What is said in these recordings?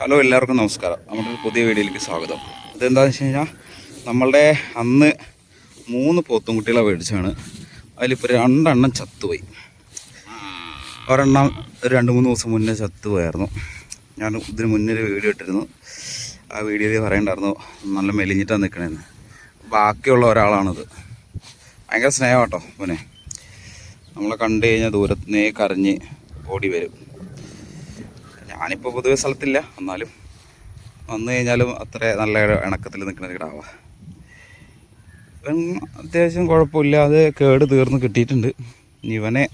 Hello എല്ലാവർക്കും നമസ്കാരം. നമ്മുടെ പുതിയ വീഡിയോയിലേക്ക് സ്വാഗതം. ഇതെന്താണെന്ന് വെച്ച് കഴിഞ്ഞാൽ നമ്മളുടെ അന്ന് മൂന്ന് പോത്തും കുട്ടികളെ മേടിച്ചാണ് അതിലിപ്പോൾ രണ്ടെണ്ണം ചത്തുപോയി. ഒരെണ്ണം ഒരു രണ്ട് മൂന്ന് ദിവസം മുന്നേ ചത്തുപോയായിരുന്നു. ഞാൻ ഇതിന് മുന്നേ ഒരു വീഡിയോ ഇട്ടിരുന്നു. ആ വീഡിയോയിൽ പറയണ്ടായിരുന്നു നല്ല മെലിഞ്ഞിട്ടാണ് നിൽക്കണേന്ന് ബാക്കിയുള്ള ഒരാളാണിത്. ഭയങ്കര സ്നേഹം കേട്ടോ പിന്നെ നമ്മളെ കണ്ടു കഴിഞ്ഞാൽ ദൂരത്തുനിന്നേ കരഞ്ഞ് ഓടി വരും. ഞാനിപ്പോൾ പൊതുവെ സ്ഥലത്തില്ല എന്നാലും വന്നു കഴിഞ്ഞാലും അത്ര നല്ല ഇണക്കത്തിൽ നിൽക്കുന്ന ഒരു കിടാവ ഇവൻ അത്യാവശ്യം കുഴപ്പമില്ല അത് കേട് തീർന്ന് കിട്ടിയിട്ടുണ്ട്. ഇവനെ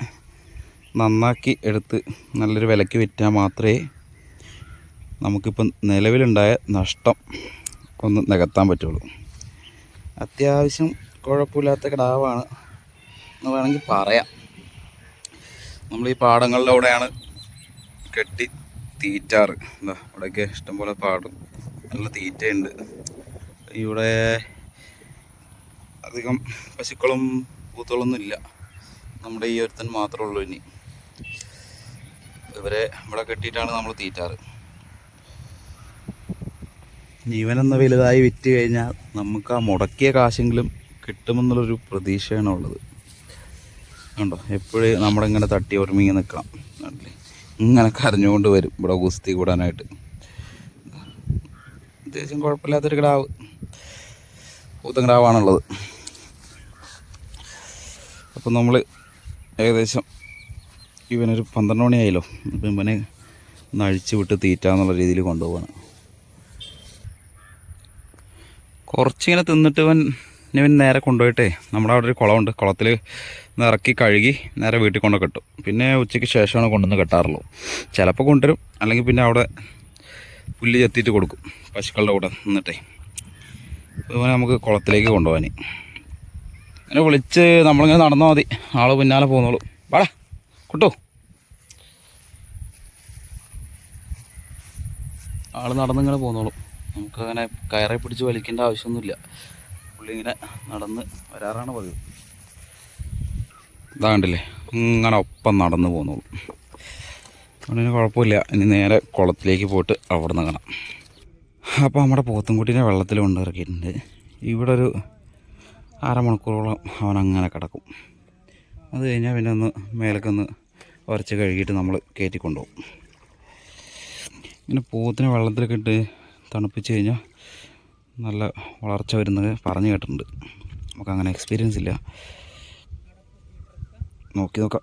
നന്നാക്കി എടുത്ത് നല്ലൊരു വിലയ്ക്ക് വിറ്റാൽ മാത്രമേ നമുക്കിപ്പം നിലവിലുണ്ടായ നഷ്ടം ഒന്ന് നികത്താൻ പറ്റുള്ളൂ. അത്യാവശ്യം കുഴപ്പമില്ലാത്ത കിടാവാണ് എന്ന് വേണമെങ്കിൽ പറയാം. നമ്മൾ ഈ പാടങ്ങളിലൂടെയാണ് കെട്ടി തീറ്റാറ്. എന്താ ഇവിടെയൊക്കെ ഇഷ്ടംപോലെ പാടും. നല്ല തീറ്റയുണ്ട്. ഇവിടെ അധികം പശുക്കളും പൂത്തുകളൊന്നും ഇല്ല. നമ്മുടെ ഈ ഒരുത്തൻ മാത്രമേ ഉള്ളൂ ഇനി. ഇവരെ ഇവിടെ കെട്ടിയിട്ടാണ് നമ്മൾ തീറ്റാറ്. ജീവനെന്ന വലുതായി വിറ്റ് കഴിഞ്ഞാൽ നമുക്ക് ആ മുടക്കിയ കാശെങ്കിലും കിട്ടുമെന്നുള്ളൊരു പ്രതീക്ഷയാണ് ഉള്ളത് കണ്ടോ? എപ്പോഴും നമ്മളിങ്ങനെ തട്ടി ഒരുമിങ്ങി നിൽക്കാം കണ്ടില്ലേ? ഇങ്ങനെ കരഞ്ഞുകൊണ്ട് വരും ഇവിടെ ഗുസ്തി കൂടാനായിട്ട്. അത്യാവശ്യം കുഴപ്പമില്ലാത്തൊരു കിടാവ് പൂത്ത കിടാവാണുള്ളത് അപ്പം നമ്മൾ ഏകദേശം ഇവനൊരു പന്ത്രണ്ട് മണിയായല്ലോ. അപ്പം ഇവനെ ഒന്ന് അഴിച്ചു വിട്ട് തീറ്റാന്നുള്ള രീതിയിൽ കൊണ്ടുപോവാണ്. കുറച്ചിങ്ങനെ തിന്നിട്ട് ഇവൻ ഇവൻ നേരെ കൊണ്ടുപോയിട്ടേ നമ്മുടെ അവിടെ ഒരു കുളമുണ്ട്. കുളത്തിൽ ഇറക്കി കഴുകി നേരെ വീട്ടിൽ കൊണ്ട് കെട്ടും. പിന്നെ ഉച്ചയ്ക്ക് ശേഷമാണ് കൊണ്ടുവന്ന് കെട്ടാറുള്ളൂ. ചിലപ്പോൾ കൊണ്ടുവരും. അല്ലെങ്കിൽ പിന്നെ അവിടെ പുല്ല് ചെത്തിയിട്ട് കൊടുക്കും. പശുക്കളുടെ കൂടെ നിന്നിട്ടേ. അതുപോലെ നമുക്ക് കുളത്തിലേക്ക് കൊണ്ടുപോകാൻ അങ്ങനെ വിളിച്ച് നമ്മളിങ്ങനെ നടന്നാൽ മതി. ആൾ പിന്നാലെ പോകുന്നുള്ളൂ. വാടാ കൊട്ടോ. ആൾ നടന്നിങ്ങനെ പോകുന്നുള്ളൂ. നമുക്കങ്ങനെ കയറി പിടിച്ച് വലിക്കേണ്ട ആവശ്യമൊന്നുമില്ല. പുള്ളി ഇങ്ങനെ നടന്ന് വരാറാണ് പതിവ്. ഇതാണ്ടില്ലേ ഇങ്ങനെ ഒപ്പം നടന്നു പോന്നോളൂ അതുകൊണ്ട് കുഴപ്പമില്ല. ഇനി നേരെ കുളത്തിലേക്ക് പോയിട്ട് അവിടെ നിന്ന് കാണാം. അപ്പോൾ നമ്മുടെ പോത്തുംകുട്ടീനെ വെള്ളത്തിൽ കൊണ്ടിറക്കിയിട്ടുണ്ട്. ഇവിടെ ഒരു അരമണിക്കൂറോളം അവൻ അങ്ങനെ കിടക്കും. അത് കഴിഞ്ഞാൽ പിന്നെ ഒന്ന് മേലക്കൊന്ന് ഉരച്ച് കഴുകിയിട്ട് നമ്മൾ കയറ്റി കൊണ്ടുപോകും ഇങ്ങനെ പോത്തിനെ വെള്ളത്തിലൊക്കെ ഇട്ട് തണുപ്പിച്ച് കഴിഞ്ഞാൽ നല്ല വളർച്ച വരുന്നത് പറഞ്ഞു കേട്ടിട്ടുണ്ട്. നമുക്ക് അങ്ങനെ എക്സ്പീരിയൻസ് ഇല്ല. നോക്കി നോക്കാം.